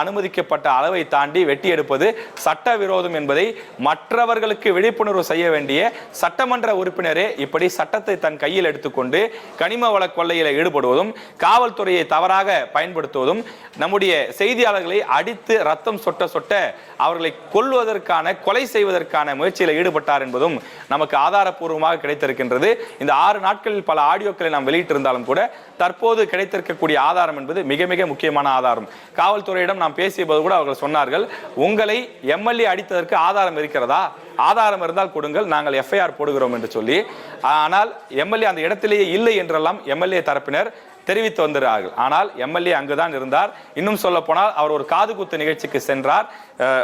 அனுமதிக்கப்பட்ட அளவை தாண்டி வெட்டி எடுப்பது சட்டவிரோதம் என்பதை மற்றவர்களுக்கு விழிப்புணர்வு செய்ய வேண்டிய சட்டமன்ற உறுப்பினரே இப்படி சட்டத்தை தன் கையில் எடுத்துக்கொண்டு கனிம வள கொள்ளையில் ஈடுபடுவதும் காவல்துறையை தவறாக பயன்படுத்துவதும் நம்முடைய செய்தியாளர்களை அடித்து ரத்தம் சொட்ட சொட்ட அவர்களை கொல்வதற்கான கொலை செய்வதற்கான முயற்சியில் ஈடுபட்டார் என்பதும் நமக்கு ஆதாரப்பூர்வமாக கிடைத்திருக்கின்றது. இந்த ஆறு நாட்களில் பல ஆடியோக்களை நாம் வெளியிட்டிருந்தாலும் கூட தற்போது கிடைத்திருக்கக்கூடிய ஆதாரம் என்பது மிக மிக முக்கியமான ஆதாரம். காவல்துறையிடம் நாம் பேசிய போது கூட அவர்கள் சொன்னார்கள் உங்களை எம்எல்ஏ அடித்ததற்கு ஆதாரம் இருக்கிறதா? ஆதாரம் இருந்தால் கொடுங்கள் நாங்கள் எஃப்ஐஆர் போடுகிறோம் என்று சொல்லி. ஆனால் எம்எல்ஏ அந்த இடத்திலேயே இல்லை என்றெல்லாம் எம்எல்ஏ தரப்பினர் தெரிவித்து வந்தார்கள் ஆனால் எம்எல்ஏ அங்குதான் இருந்தார். இன்னும் சொல்ல போனால் அவர் ஒரு காது குத்து நிகழ்ச்சிக்கு சென்றார்.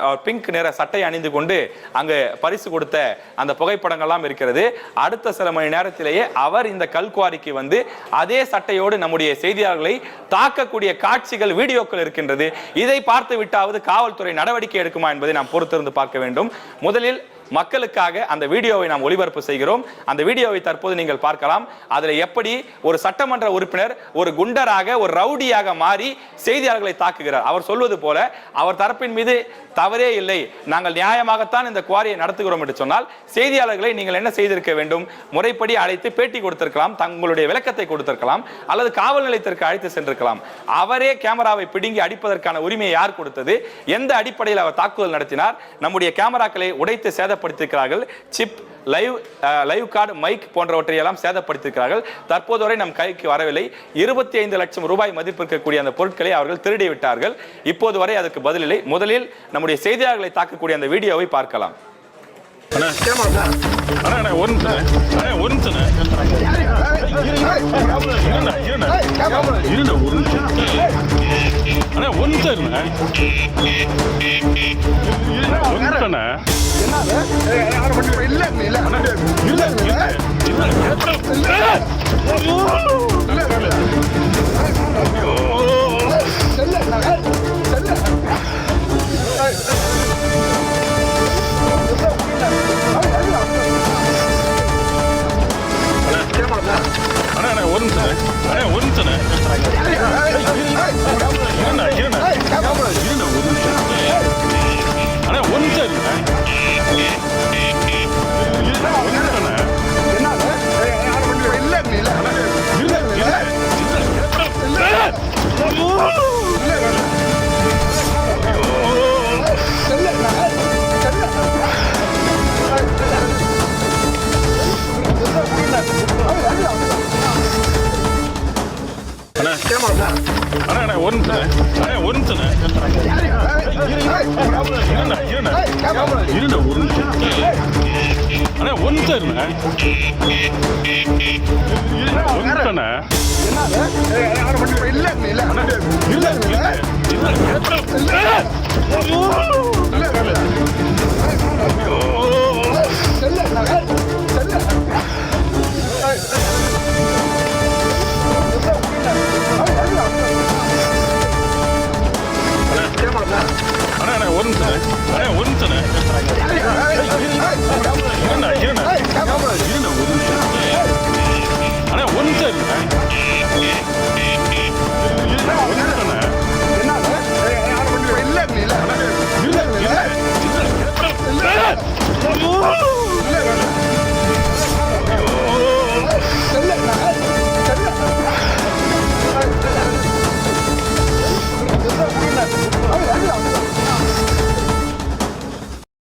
அவர் பிங்க் நிற சட்டை அணிந்து கொண்டு அங்கு பரிசு கொடுத்த அந்த புகைப்படங்கள்லாம் இருக்கிறது. அடுத்த சில மணி நேரத்திலேயே அவர் இந்த கல்குவாரிக்கு வந்து அதே சட்டையோடு நம்முடைய செய்தியாளர்களை தாக்கக்கூடிய காட்சிகள் வீடியோக்கள் இருக்கின்றது. இதை பார்த்து விட்டாவது காவல்துறை நடவடிக்கை எடுக்குமா என்பதை நாம் பொறுத்திருந்து பார்க்க வேண்டும். முதலில் மக்களுக்காக அந்த வீடியோவை நாம் ஒளிபரப்பு செய்கிறோம். அந்த வீடியோவை தற்போது நீங்கள் பார்க்கலாம். அதில் எப்படி ஒரு சட்டமன்ற உறுப்பினர் ஒரு குண்டராக ஒரு ரவுடியாக மாறி செய்தியாளர்களை தாக்குகிறார். அவர் சொல்வது போல அவர் தரப்பின் மீது தவறே இல்லை. நாங்கள் நியாயமாகத்தான் இந்த குவாரியை நடத்துகிறோம் என்று சொன்னால் செய்தியாளர்களை நீங்கள் என்ன செய்திருக்க வேண்டும்? முறைப்படி அழைத்து பேட்டி கொடுத்திருக்கலாம் தங்களுடைய விளக்கத்தை கொடுத்திருக்கலாம் அல்லது காவல் நிலையத்திற்கு அழைத்து சென்றிருக்கலாம். அவரே கேமராவை பிடுங்கி அடிப்பதற்கான உரிமையை யார் கொடுத்தது? எந்த அடிப்படையில் அவர் தாக்குதல் நடத்தினார்? நம்முடைய கேமராக்களை உடைத்து சேத சேதப்படுத்தியிருக்கிறார்கள். Chip live live card mic போன்றவற்றை எல்லாம் சேதப்படுத்தியிருக்கிறார்கள். தற்போது வரை நம் கைக்கு வரவில்லை. இருபத்தி ஐந்து லட்சம் ரூபாய் மதிப்பு இருக்கக்கூடிய அந்த பொருட்களை அவர்கள் திருடி விட்டார்கள் இப்போது வரை அதற்கு பதிலில்லை முதலில் நம்முடைய செய்தியாளர்களை தாக்கக்கூடிய அந்த வீடியோவை பார்க்கலாம். ஒன்று அண்ணா அண்ணா ஒரு இல்ல இல்ல. இல்ல இல்ல. அண்ணா. அண்ணா அண்ணா ஒரு நிமிஷம் அண்ணா ஒரு நிமிஷம் இருண்ணா இருண்ணா. இருண்ணா ஒரு நிமிஷம் அண்ணா ஒரு நிமிஷம் இருண்ணா. ஒரு நிமிஷம் இல்ல இல்ல இல்ல இல்ல இல்ல